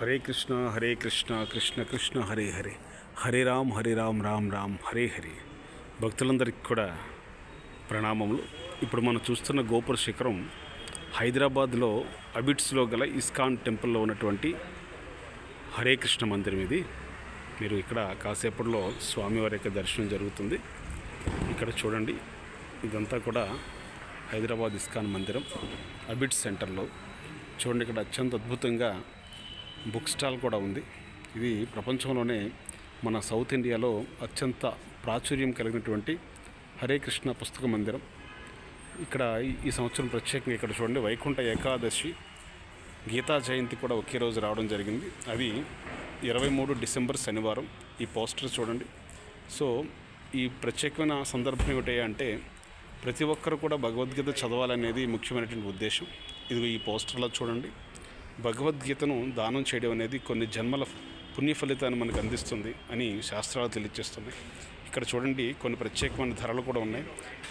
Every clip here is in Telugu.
హరే కృష్ణ హరే కృష్ణ కృష్ణ కృష్ణ హరే హరే. హరే రామ్ హరే రామ్ రామ్ రామ్ హరే హరే. భక్తులందరికీ కూడా ప్రణామములు. ఇప్పుడు మనం చూస్తున్న గోపుర శిఖరం హైదరాబాద్లో అబిట్స్లో గల ఇస్కాన్ టెంపుల్లో ఉన్నటువంటి హరే కృష్ణ మందిరం ఇది. మీరు ఇక్కడ కాసేపట్లో స్వామివారి యొక్క దర్శనం జరుగుతుంది. ఇక్కడ చూడండి ఇదంతా కూడా హైదరాబాద్ ఇస్కాన్ మందిరం అబిట్స్ సెంటర్లో. చూడండి ఇక్కడ అత్యంత అద్భుతంగా బుక్ స్టాల్ కూడా ఉంది. ఇది ప్రపంచంలోనే మన సౌత్ ఇండియాలో అత్యంత ప్రాచుర్యం కలిగినటువంటి హరే కృష్ణ పుస్తక మందిరం. ఇక్కడ ఈ- సంవత్సరం ప్రత్యేకంగా ఇక్కడ చూడండి వైకుంఠ ఏకాదశి గీతా జయంతి కూడా ఒకే రోజు రావడం జరిగింది. అది ఇరవై మూడు డిసెంబర్ శనివారం. ఈ పోస్టర్ చూడండి. సో ఈ ప్రత్యేకమైన సందర్భం ఏమిటి అంటే ప్రతి ఒక్కరు కూడా భగవద్గీత చదవాలనేది ముఖ్యమైనటువంటి ఉద్దేశం. ఇది ఈ పోస్టర్లో చూడండి. భగవద్గీతను దానం చేయడం అనేది కొన్ని జన్మల పుణ్య ఫలితాన్ని మనకు అందిస్తుంది అని శాస్త్రాలు తెలియజేస్తున్నాయి. ఇక్కడ చూడండి కొన్ని ప్రత్యేకమైన ధరలు కూడా ఉన్నాయి.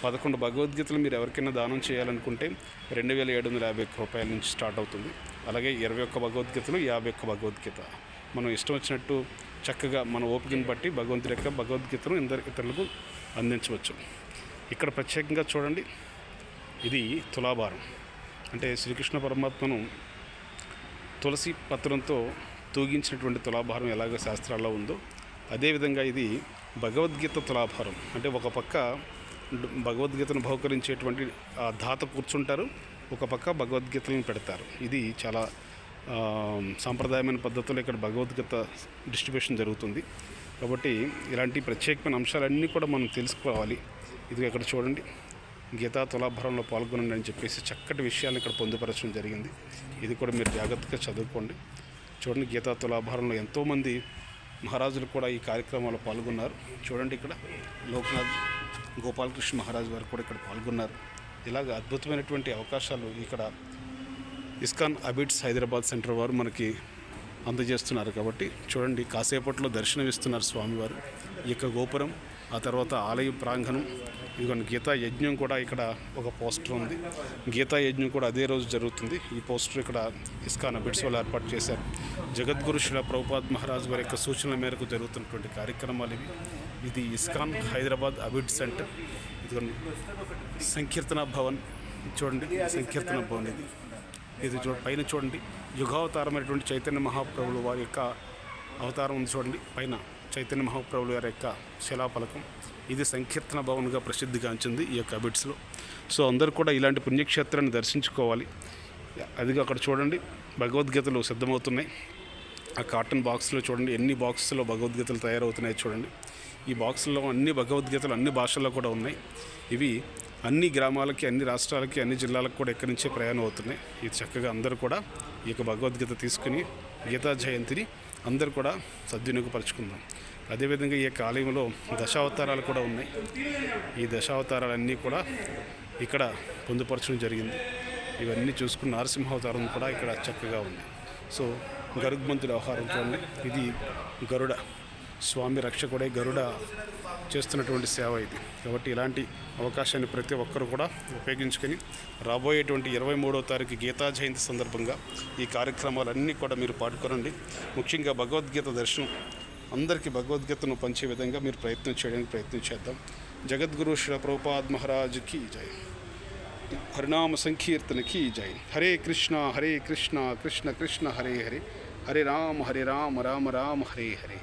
పదకొండు భగవద్గీతలు మీరు ఎవరికైనా దానం చేయాలనుకుంటే రెండు వేల ఏడు వందల యాభై ఒక్క రూపాయల నుంచి స్టార్ట్ అవుతుంది. అలాగే ఇరవై ఒక్క భగవద్గీతలు యాభై ఒక్క భగవద్గీత. మనం ఇష్టం వచ్చినట్టు చక్కగా మన ఓపికను బట్టి భగవంతుడి యొక్క భగవద్గీతను ఇందరి ఇతరులకు అందించవచ్చు. ఇక్కడ ప్రత్యేకంగా చూడండి ఇది తులాభారం. అంటే శ్రీకృష్ణ పరమాత్మను తులసి పత్రంతో తూగించినటువంటి తులాభారం ఎలాగ శాస్త్రాల్లో ఉందో అదేవిధంగా ఇది భగవద్గీత తులాభారం. అంటే ఒక పక్క భగవద్గీతను బహుకరించేటువంటి ఆ దాత కూర్చుంటారు ఒక పక్క భగవద్గీతలను పెడతారు. ఇది చాలా సాంప్రదాయమైన పద్ధతిలో ఇక్కడ భగవద్గీత డిస్ట్రిబ్యూషన్ జరుగుతుంది. కాబట్టి ఇలాంటి ప్రత్యేకమైన అంశాలన్నీ కూడా మనం తెలుసుకోవాలి. ఇది ఇక్కడ చూడండి. గీతా తులాభారంలో పాల్గొనండి అని చెప్పేసి చక్కటి విషయాలను ఇక్కడ పొందుపరచడం జరిగింది. ఇది కూడా మీరు జాగ్రత్తగా చదువుకోండి. చూడండి గీతా తులాభారంలో ఎంతోమంది మహారాజులు కూడా ఈ కార్యక్రమంలో పాల్గొన్నారు. చూడండి ఇక్కడ లోక్నాథ్ గోపాలకృష్ణ మహారాజు వారు కూడా ఇక్కడ పాల్గొన్నారు. ఇలాగ అద్భుతమైనటువంటి అవకాశాలు ఇక్కడ ఇస్కాన్ అబిడ్స్ హైదరాబాద్ సెంటర్ వారు మనకి అందజేస్తున్నారు కాబట్టి చూడండి కాసేపట్లో దర్శనం ఇస్తున్నారు స్వామివారు. ఈ యొక్క గోపురం ఆ తర్వాత ఆలయ ప్రాంగణం ఇదిగోండి గీతా యజ్ఞం కూడా ఇక్కడ ఒక పోస్టర్ ఉంది. గీతా యజ్ఞం కూడా అదే రోజు జరుగుతుంది. ఈ పోస్టర్ ఇక్కడ ఇస్కాన్ బిడ్స్ వాళ్ళు ఏర్పాటు చేశారు. జగద్గురు శ్రీల ప్రభుపాద్ మహారాజ్ వారి యొక్క సూచనల మేరకు జరుగుతున్నటువంటి కార్యక్రమాలు ఇవి. ఇది ఇస్కాన్ హైదరాబాద్ అబిడ్ సెంటర్. ఇదిగోండి సంకీర్తన భవన్. చూడండి సంకీర్తన భవన్ ఇది. ఇది చూ పైన చూడండి. యుగావతారమైనటువంటి చైతన్య మహాప్రభులు వారి యొక్క అవతారం ఉంది చూడండి పైన చైతన్య మహాప్రభులు గారి యొక్క శిలాఫలకం. ఇది సంకీర్తన భవన్గా ప్రసిద్ధిగాంచింది ఈ యొక్క అబిట్స్లో. సో అందరూ కూడా ఇలాంటి పుణ్యక్షేత్రాన్ని దర్శించుకోవాలి. అదిగా అక్కడ చూడండి భగవద్గీతలు సిద్ధమవుతున్నాయి. ఆ కాటన్ బాక్స్లో చూడండి ఎన్ని బాక్స్లో భగవద్గీతలు తయారవుతున్నాయి చూడండి. ఈ బాక్స్లో అన్ని భగవద్గీతలు అన్ని భాషల్లో కూడా ఉన్నాయి. ఇవి అన్ని గ్రామాలకి అన్ని రాష్ట్రాలకి అన్ని జిల్లాలకు కూడా ఎక్కడి నుంచే ప్రయాణం అవుతున్నాయి. ఇది చక్కగా అందరూ కూడా ఈ యొక్క భగవద్గీత తీసుకుని గీతా జయంతిని అందరూ కూడా సద్వినియోగపరచుకుందాం. అదేవిధంగా ఈ యొక్క ఆలయంలో దశావతారాలు కూడా ఉన్నాయి. ఈ దశావతారాలన్నీ కూడా ఇక్కడ పొందుపరచడం జరిగింది. ఇవన్నీ చూసుకున్న నరసింహావతారం కూడా ఇక్కడ చక్కగా ఉంది. సో గరుగ్మంతుడి ఆహారం చూడండి ఇది గరుడ స్వామి రక్షకుడే గరుడ చేస్తున్నటువంటి సేవ ఇది. కాబట్టి ఇలాంటి అవకాశాన్ని ప్రతి ఒక్కరు కూడా ఉపయోగించుకొని రాబోయేటువంటి ఇరవై మూడవ తారీఖు గీతా జయంతి సందర్భంగా ఈ కార్యక్రమాలన్నీ కూడా మీరు పాల్గొనండి ముఖ్యంగా భగవద్గీత దర్శనం అందరికీ భగవద్గీతను పంచే విధంగా మీరు ప్రయత్నం చేయడానికి ప్రయత్నం చేద్దాం. జగద్గురు శ్రీ ప్రభుపాద్ మహారాజుకి జై. హరినామ సంకీర్తనకి జై. హరే కృష్ణ హరే కృష్ణ కృష్ణ కృష్ణ హరే హరే. హరే రామ హరే రామ రామ రామ హరే హరే.